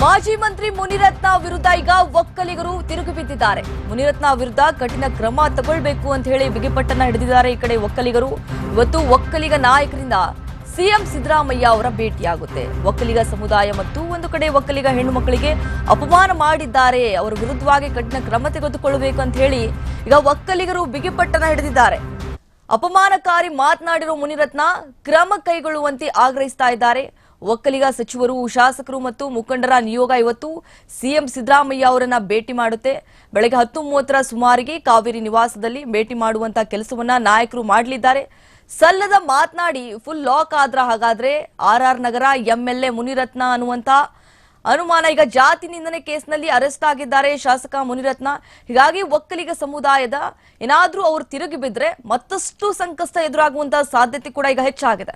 ಮಾಜಿ ಮಂತ್ರಿ ಮುನಿರತ್ನ ವಿರುದ್ಧ ಈಗ ಒಕ್ಕಲಿಗರು ತಿರುಗಿ ಬಿದ್ದಿದ್ದಾರೆ. ಮುನಿರತ್ನ ವಿರುದ್ಧ ಕಠಿಣ ಕ್ರಮ ತಗೊಳ್ಬೇಕು ಅಂತ ಹೇಳಿ ಬಿಗಿಪಟ್ಟನ್ನ ಹಿಡಿದಿದ್ದಾರೆ ಈ ಕಡೆ ಒಕ್ಕಲಿಗರು. ಇವತ್ತು ಒಕ್ಕಲಿಗ ನಾಯಕರಿಂದ ಸಿಎಂ ಸಿದ್ದರಾಮಯ್ಯ ಅವರ ಭೇಟಿಯಾಗುತ್ತೆ. ಒಕ್ಕಲಿಗ ಸಮುದಾಯ ಮತ್ತು ಒಂದು ಕಡೆ ಒಕ್ಕಲಿಗ ಹೆಣ್ಣು ಮಕ್ಕಳಿಗೆ ಅಪಮಾನ ಮಾಡಿದ್ದಾರೆ. ಅವರ ವಿರುದ್ಧವಾಗಿ ಕಠಿಣ ಕ್ರಮ ತೆಗೆದುಕೊಳ್ಳಬೇಕು ಅಂತ ಹೇಳಿ ಈಗ ಒಕ್ಕಲಿಗರು ಬಿಗಿಪಟ್ಟನ ಹಿಡಿದಿದ್ದಾರೆ. ಅಪಮಾನಕಾರಿ ಮಾತನಾಡಿರುವ ಮುನಿರತ್ನ ಕ್ರಮ ಕೈಗೊಳ್ಳುವಂತೆ ಆಗ್ರಹಿಸ್ತಾ ಇದ್ದಾರೆ. ಒಕ್ಕಲಿಗ ಸಚಿವರು, ಶಾಸಕರು ಮತ್ತು ಮುಖಂಡರ ನಿಯೋಗ ಇವತ್ತು ಸಿಎಂ ಸಿದ್ದರಾಮಯ್ಯ ಅವರನ್ನ ಭೇಟಿ ಮಾಡುತ್ತೆ. ಬೆಳಗ್ಗೆ ಹತ್ತು ಮೂವತ್ತರ ಸುಮಾರಿಗೆ ಕಾವೇರಿ ನಿವಾಸದಲ್ಲಿ ಭೇಟಿ ಮಾಡುವಂತಹ ಕೆಲಸವನ್ನ ನಾಯಕರು ಮಾಡಲಿದ್ದಾರೆ. ಸಲ್ಲದ ಮಾತನಾಡಿ ಫುಲ್ ಲಾಕ್ ಆದ್ರ ಹಾಗಾದ್ರೆ R R Nagar MLA Munirathna ಅನ್ನುವಂತ ಅನುಮಾನ ಈಗ ಜಾತಿ ನಿಂದನೆ ಕೇಸ್ನಲ್ಲಿ ಅರೆಸ್ಟ್ ಆಗಿದ್ದಾರೆ ಶಾಸಕ ಮುನಿರತ್ನ. ಹೀಗಾಗಿ ಒಕ್ಕಲಿಗ ಸಮುದಾಯದ ಏನಾದ್ರೂ ಅವರು ತಿರುಗಿ ಬಿದ್ರೆ ಮತ್ತಷ್ಟು ಸಂಕಷ್ಟ ಎದುರಾಗುವಂತಹ ಸಾಧ್ಯತೆ ಕೂಡ ಈಗ ಹೆಚ್ಚಾಗಿದೆ.